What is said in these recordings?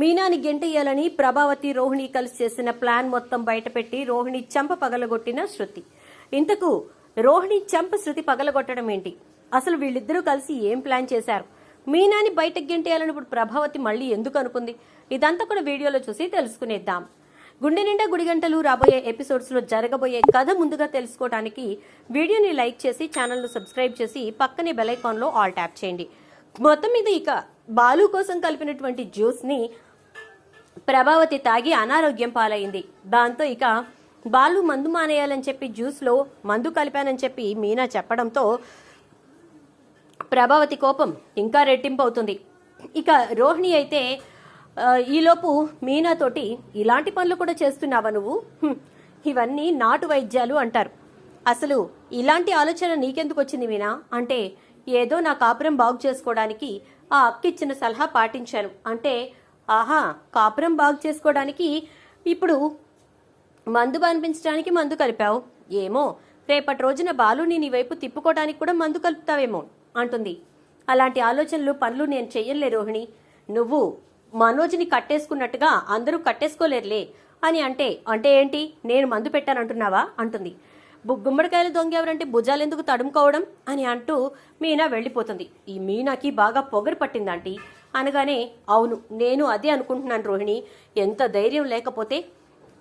మీనాని గెంటేయాలని ప్రభావతి రోహిణి కలిసి చేసిన ప్లాన్ మొత్తం బయటపెట్టి రోహిణి చెంప పగలగొట్టిన శృతి. ఇంతకు రోహిణి చెంప శృతి పగలగొట్టడం ఏంటి? అసలు వీళ్ళిద్దరూ కలిసి ఏం ప్లాన్ చేశారు? మీనాని బయటకు గెంటేయాలని ఇప్పుడు ప్రభావతి మళ్ళీ ఎందుకు అనుకుంది? ఇదంతా కూడా వీడియోలో చూసి తెలుసుకునేద్దాం. గుండె నిండా గుడిగంటలు రాబోయే ఎపిసోడ్స్లో జరగబోయే కథ ముందుగా తెలుసుకోవడానికి వీడియోని లైక్ చేసి ఛానల్ను సబ్స్క్రైబ్ చేసి పక్కనే బెల్ ఐకాన్లో ఆల్ ట్యాప్ చేయండి. మొత్తం మీద ఇక బాలు కోసం కలిపినటువంటి జ్యూస్ని ప్రభావతి తాగి అనారోగ్యం పాలైంది. దాంతో ఇక బాలు మందు మానేయాలని చెప్పి జ్యూస్లో మందు కలిపానని చెప్పి మీనా చెప్పడంతో ప్రభావతి కోపం ఇంకా రెట్టింపు అవుతుంది ఇక రోహిణి అయితే ఈలోపు మీనాతోటి ఇలాంటి పనులు కూడా చేస్తున్నావా నువ్వు? ఇవన్నీ నాటు వైద్యాలు అంటారు. అసలు ఇలాంటి ఆలోచన నీకెందుకు వచ్చింది మీనా? అంటే ఏదో నా కాపురం బాగు చేసుకోవడానికి ఆ అక్కిచ్చిన సలహా పాటించాను. అంటే ఆహా కాపురం బాగు చేసుకోవడానికి ఇప్పుడు మందు పంపించడానికి మందు కలిపావు. ఏమో రేపటి రోజున బాలుని నీ వైపు తిప్పుకోవడానికి కూడా మందు కలుపుతావేమో అంటుంది. అలాంటి ఆలోచనలు పనులు నేను చెయ్యలే రోహిణి. నువ్వు మనోజ్ని కట్టేసుకున్నట్టుగా అందరూ కట్టేసుకోలేరులే అని అంటే అంటే ఏంటి? నేను మందు పెట్టానంటున్నావా? అంటుంది. గుమ్మడికాయలు దొంగెవరంటే భుజాలు ఎందుకు తడుముకోవడం? అని అంటూ మీనా వెళ్ళిపోతుంది. ఈ మీనాకి బాగా పొగరు పట్టిందంటీ అనగానే అవును నేను అదే అనుకుంటున్నాను రోహిణి. ఎంత ధైర్యం లేకపోతే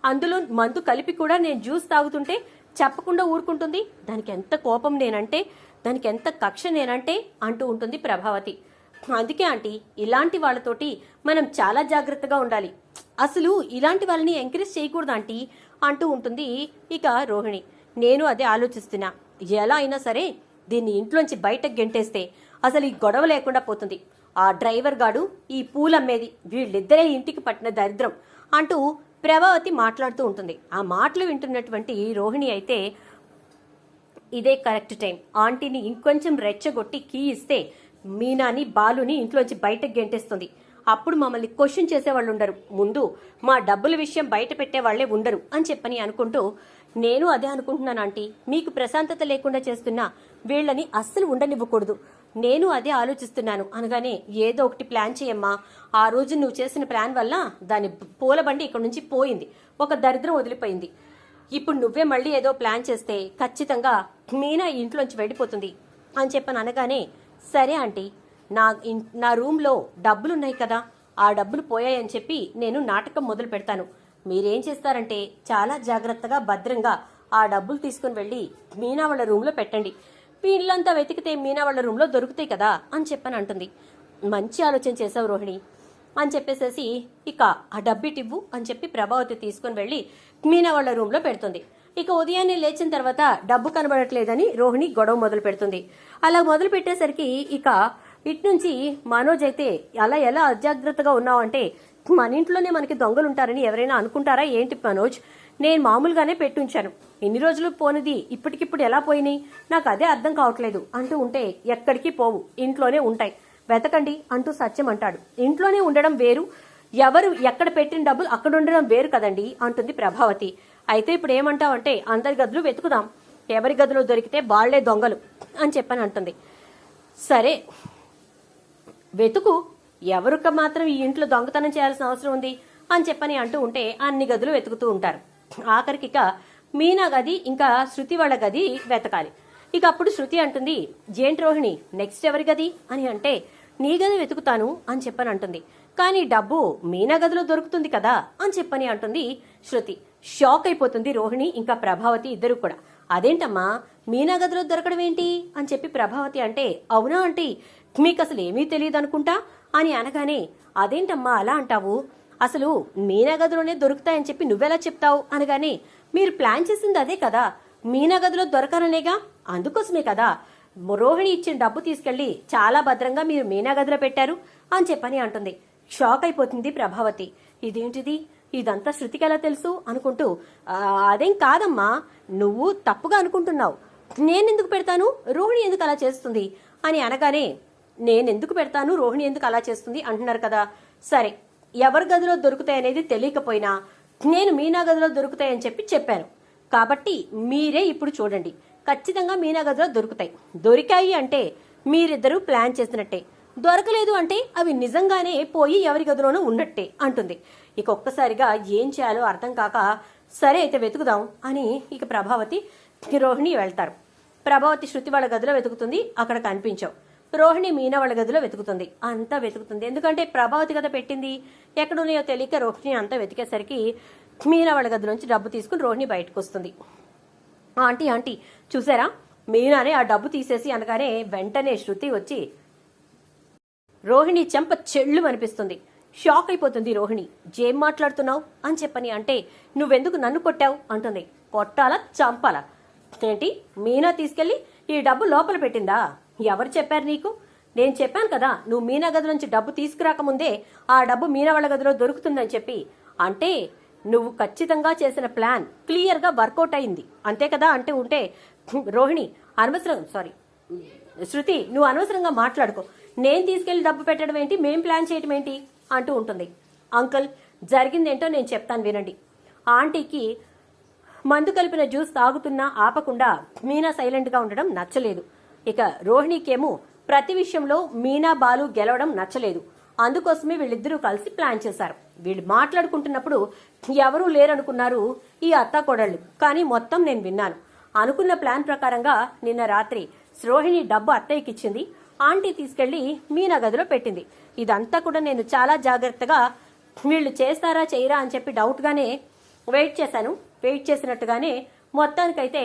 అందులో మందు కలిపి కూడా నేను జ్యూస్ తాగుతుంటే చెప్పకుండా ఊరుకుంటుంది. దానికి ఎంత కోపం నేనంటే దానికి ఎంత కక్ష నేనంటే అంటూ ఉంటుంది ప్రభావతి. అందుకే ఆంటీ ఇలాంటి వాళ్ళతోటి మనం చాలా జాగ్రత్తగా ఉండాలి. అసలు ఇలాంటి వాళ్ళని ఎంకరేజ్ చేయకూడదు ఆంటీ అంటూ ఉంటుంది ఇక రోహిణి. నేను అదే ఆలోచిస్తున్నా. ఎలా అయినా సరే దీన్ని ఇంట్లోంచి బయటకు గెంటేస్తే అసలు ఈ గొడవ లేకుండా పోతుంది. ఆ డ్రైవర్ గాడు ఈ పూలమ్మేది వీళ్ళిద్దరే ఇంటికి పట్టిన దరిద్రం అంటూ ప్రభావతి మాట్లాడుతూ ఉంటుంది. ఆ మాటలు వింటున్నటువంటి రోహిణి అయితే ఇదే కరెక్ట్ టైం. ఆంటీని ఇంకొంచెం రెచ్చగొట్టి కీ ఇస్తే మీనాని బాలుని ఇంట్లోంచి బయటకు గెంటేస్తుంది. అప్పుడు మమ్మల్ని క్వశ్చన్ చేసేవాళ్ళు ఉండరు. ముందు మా డబ్బుల విషయం బయట పెట్టేవాళ్ళే ఉండరు అని చెప్పని అనుకుంటూ నేను అదే అనుకుంటున్నాను ఆంటీ. మీకు ప్రశాంతత లేకుండా చేస్తున్నా. వీళ్ళని అస్సలు ఉండనివ్వకూడదు. నేను అదే ఆలోచిస్తున్నాను. అనగానే ఏదో ఒకటి ప్లాన్ చేయమ్మా. ఆ రోజు నువ్వు చేసిన ప్లాన్ వల్ల దాని పూల బండి ఇక్కడ నుంచి పోయింది. ఒక దరిద్రం వదిలిపోయింది. ఇప్పుడు నువ్వే మళ్ళీ ఏదో ప్లాన్ చేస్తే ఖచ్చితంగా మీనా ఇంట్లోంచి వెళ్ళిపోతుంది అని చెప్పని అనగానే సరే ఆంటీ నా నా రూమ్లో డబ్బులున్నాయి కదా ఆ డబ్బులు పోయాయని చెప్పి నేను నాటకం మొదలు పెడతాను. మీరేం చేస్తారంటే చాలా జాగ్రత్తగా భద్రంగా ఆ డబ్బులు తీసుకుని వెళ్ళి మీనా వాళ్ళ రూమ్లో పెట్టండి. వీళ్ళంతా వెతికితే మీనా వాళ్ళ రూమ్లో దొరుకుతాయి కదా అని చెప్పని అంటుంది. మంచి ఆలోచన చేశావు రోహిణి. అని చెప్పేసేసి ఇక ఆ డబ్బిటివ్వు అని చెప్పి ప్రభావతి తీసుకుని వెళ్ళి మీనా వాళ్ళ రూమ్లో పెడుతుంది. ఇక ఉదయాన్నే లేచిన తర్వాత డబ్బు కనబడట్లేదని రోహిణి గొడవ మొదలు పెడుతుంది. అలా మొదలు పెట్టేసరికి ఇక ఇటు నుంచి మనోజ్ అయితే అలా ఎలా అజాగ్రత్తగా ఉన్నావు అంటే మన ఇంట్లోనే మనకి దొంగలు ఉంటారని ఎవరైనా అనుకుంటారా ఏంటి మనోజ్? నేను మామూలుగానే పెట్టుంచాను. ఎన్ని రోజులు పోనిది? ఇప్పటికిప్పుడు ఎలా పోయినాయి? నాకు అదే అర్థం కావట్లేదు అంటూ ఉంటే ఎక్కడికి పోవు. ఇంట్లోనే ఉంటాయి. వెతకండి అంటూ సత్యం అంటాడు. ఇంట్లోనే ఉండడం వేరు. ఎవరు ఎక్కడ పెట్టిన డబ్బులు అక్కడ ఉండడం వేరు కదండి అంటుంది ప్రభావతి. అయితే ఇప్పుడు ఏమంటావంటే అందరి గదులు వెతుకుదాం. ఎవరి గదిలో దొరికితే బాళ్ళే దొంగలు అని చెప్పని అంటుంది. సరే వెతుకు. ఎవరికి మాత్రం ఈ ఇంట్లో దొంగతనం చేయాల్సిన అవసరం ఉంది అని చెప్పని అంటూ ఉంటే అన్ని గదులు వెతుకుతూ ఉంటారు. ఆఖరికి ఇక మీనా గది ఇంకా శృతి వాళ్ళ గది వెతకాలి. ఇక అప్పుడు శృతి అంటుంది జేంటి రోహిణి నెక్స్ట్ ఎవరి గది? అని అంటే నీ గది వెతుకుతాను అని చెప్పని అంటుంది. కానీ డబ్బు మీనా గదిలో దొరుకుతుంది కదా అని చెప్పని అంటుంది శృతి. షాక్ అయిపోతుంది రోహిణి ఇంకా ప్రభావతి ఇద్దరు కూడా. అదేంటమ్మా మీనా గదిలో దొరకడం ఏంటి? అని చెప్పి ప్రభావతి అంటే అవునా అంటే మీకు అసలు ఏమీ తెలియదు అనుకుంటా అని అనగానే అదేంటమ్మా అలా అంటావు? అసలు మీనా గదిలోనే దొరుకుతాయని చెప్పి నువ్వెలా చెప్తావు? అనగానే మీరు ప్లాన్ చేసింది అదే కదా. మీనా గదిలో దొరకననేగా అందుకోసమే కదా. రోహిణి ఇచ్చిన డబ్బు తీసుకెళ్ళి చాలా భద్రంగా మీరు మీనా గదిలో పెట్టారు అని చెప్పని అంటుంది. షాక్ అయిపోతుంది ప్రభావతి. ఇదేంటిది? ఇదంతా శృతికి ఎలా తెలుసు? అనుకుంటూ అదేం కాదమ్మా. నువ్వు తప్పుగా అనుకుంటున్నావు. నేనెందుకు పెడతాను? రోహిణి ఎందుకు అలా చేస్తుంది? అని అనగానే నేనెందుకు పెడతాను? రోహిణి ఎందుకు అలా చేస్తుంది? అంటున్నారు కదా. సరే ఎవరి గదిలో దొరుకుతాయి అనేది తెలియకపోయినా నేను మీనా గదిలో దొరుకుతాయని చెప్పి చెప్పాను కాబట్టి మీరే ఇప్పుడు చూడండి. ఖచ్చితంగా మీనా గదిలో దొరుకుతాయి. దొరికాయి అంటే మీరిద్దరూ ప్లాన్ చేసినట్టే. దొరకలేదు అంటే అవి నిజంగానే పోయి ఎవరి గదిలోనూ ఉన్నట్టే అంటుంది. ఇక ఒక్కసారిగా ఏం చేయాలో అర్థం కాక సరే అయితే వెతుకుదాం అని ఇక ప్రభావతి రోహిణి వెళ్తారు. ప్రభావతి శృతి వాళ్ళ గదిలో వెతుకుతుంది. అక్కడ కనిపించవు. రోహిణి మీనా వాళ్ళ గదిలో వెతుకుతుంది. అంతా వెతుకుతుంది. ఎందుకంటే ప్రభావతి కదా పెట్టింది? ఎక్కడున్నాయో తెలియక రోహిణి అంతా వెతికేసరికి మీనా వాళ్ళ గదిలోంచి డబ్బు తీసుకుని రోహిణి బయటకు వస్తుంది ఆంటీ ఆంటీ చూసారా? మీనానే ఆ డబ్బు తీసేసి అనగానే వెంటనే శృతి వచ్చి రోహిణి చెంప చెళ్ళు అనిపిస్తుంది. షాక్ అయిపోతుంది రోహిణి. జేం మాట్లాడుతున్నావు? అని చెప్పని అంటే నువ్వెందుకు నన్ను కొట్టావు? అంటుంది. కొట్టాలా? చంపాలా? ఏంటి? మీనా తీసుకెళ్ళి ఈ డబ్బు లోపల పెట్టిందా? ఎవరు చెప్పారు నీకు? నేను చెప్పాను కదా నువ్వు మీనా గది నుంచి డబ్బు తీసుకురాకముందే ఆ డబ్బు మీనా వాళ్ళ గదిలో దొరుకుతుందని చెప్పి. అంటే నువ్వు ఖచ్చితంగా చేసిన ప్లాన్ క్లియర్గా వర్కౌట్ అయింది. అంతే కదా? అంటే ఉంటే రోహిణి అనవసరం సారీ శృతి నువ్వు అనవసరంగా మాట్లాడుకో. నేను తీసుకెళ్ళి డబ్బు పెట్టడం ఏంటి? మేం ప్లాన్ చేయడం ఏంటి? అంటూ ఉంటుంది. అంకుల్ జరిగిందేంటో నేను చెప్తాను వినండి. ఆంటీకి మందు కలిపిన జ్యూస్ తాగుతున్నా ఆపకుండా మీనా సైలెంట్గా ఉండడం నచ్చలేదు. ఇక రోహిణికేమో ప్రతి విషయంలో మీనా బాలు గెలవడం నచ్చలేదు. అందుకోసమే వీళ్ళిద్దరూ కలిసి ప్లాన్ చేశారు. వీళ్ళు మాట్లాడుకుంటున్నప్పుడు ఎవరూ లేరనుకున్నారు ఈ అత్త కొడళ్ళు కానీ మొత్తం నేను విన్నాను. అనుకున్న ప్లాన్ ప్రకారంగా నిన్న రాత్రి రోహిణి డబ్బు అత్తయ్యకి ఇచ్చింది. ఆంటీ తీసుకెళ్ళి మీనా గదిలో పెట్టింది. ఇదంతా కూడా నేను చాలా జాగ్రత్తగా వీళ్ళు చేస్తారా చేయరా అని చెప్పి డౌట్గానే వెయిట్ చేశాను. వెయిట్ చేసినట్టుగానే మొత్తానికైతే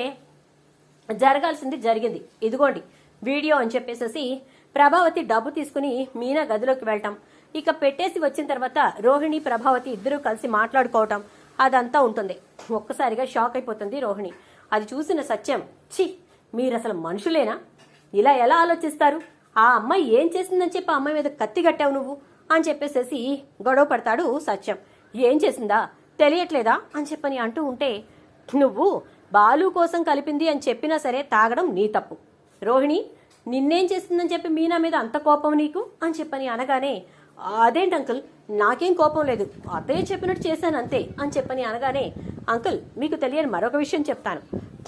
జరగాల్సింది జరిగింది. ఇదిగోండి వీడియో అని చెప్పేసేసి ప్రభావతి డబ్బు తీసుకుని మీనా గదిలోకి వెళ్ళటం. ఇక పెట్టేసి వచ్చిన తర్వాత రోహిణి ప్రభావతి ఇద్దరూ కలిసి మాట్లాడుకోవటం. అదంతా ఉంటుంది. ఒక్కసారిగా షాక్ అయిపోతుంది రోహిణి. అది చూసిన సత్యం ఛీ మీరు అసలు మనుషులేనా? ఇలా ఎలా ఆలోచిస్తారు? ఆ అమ్మాయి ఏం చేసిందని చెప్పి ఆ అమ్మాయి మీద కత్తి కట్టావు నువ్వు? అని చెప్పేసేసి గొడవ పడతాడు సత్యం. ఏం చేసిందా? తెలియట్లేదా? అని చెప్పని అంటూ ఉంటే నువ్వు బాలు కోసం కలిపింది అని చెప్పినా సరే తాగడం నీ తప్పు. రోహిణి నిన్నేం చేసిందని చెప్పి మీనా మీద అంత కోపం నీకు? అని చెప్పని అనగానే అదేంటి అంకుల్? నాకేం కోపం లేదు. అత్తయ్య చెప్పినట్టు చేశాను అంతే. అని చెప్పని అనగానే అంకుల్ మీకు తెలియని మరొక విషయం చెప్తాను.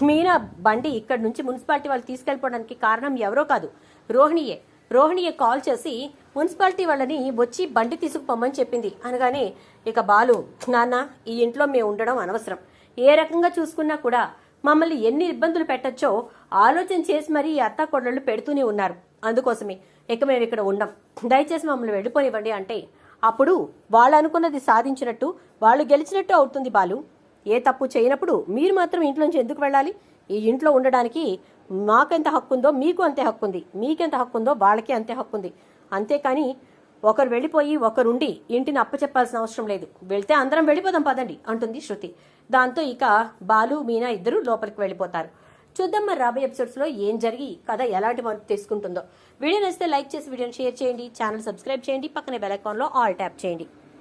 మీనా బండి ఇక్కడి నుంచి మున్సిపాలిటీ వాళ్ళు తీసుకెళ్ళిపోవడానికి కారణం ఎవరో కాదు రోహిణియే. రోహిణియే కాల్ చేసి మున్సిపాలిటీ వాళ్ళని వచ్చి బండి తీసుకుపోమని చెప్పింది. అనగానే ఇక బాలు నాన్న ఈ ఇంట్లో మేము ఉండడం అనవసరం. ఏ రకంగా చూసుకున్నా కూడా మమ్మల్ని ఎన్ని ఇబ్బందులు పెట్టచ్చో ఆలోచన చేసి మరీ ఈ అత్త కొడళ్ళు పెడుతూనే ఉన్నారు. అందుకోసమే ఇక మేము ఇక్కడ ఉండం. దయచేసి మమ్మల్ని వెళ్ళిపోనివ్వండి అంటే అప్పుడు వాళ్ళు అనుకున్నది సాధించినట్టు వాళ్ళు గెలిచినట్టు అవుతుంది బాలు. ఏ తప్పు చేయనప్పుడు మీరు మాత్రం ఇంట్లోంచి ఎందుకు వెళ్ళాలి? ఈ ఇంట్లో ఉండడానికి మాకెంత హక్కు ఉందో మీకు అంతే హక్కు ఉంది మీకెంత హక్కు ఉందో వాళ్ళకి అంతే హక్కు ఉంది అంతేకాని ఒకరు వెళ్ళిపోయి ఒకరుండి ఇంటిని అప్పచెప్పాల్సిన అవసరం లేదు. వెళ్తే అందరం వెళ్ళిపోదాం పదండి అంటుంది శృతి. దాంతో ఇక బాలు మీనా ఇద్దరు లోపలికి వెళ్ళిపోతారు. చూద్దాం మరి రాబోయే ఎపిసోడ్స్లో ఏం జరిగి కథ ఎలాంటి మార్పు తీసుకుంటుందో. వీడియో నచ్చితే లైక్ చేసి వీడియోని షేర్ చేయండి. ఛానల్ సబ్స్క్రైబ్ చేయండి. పక్కనే బెల్ ఐకాన్లో ఆల్ ట్యాప్ చేయండి.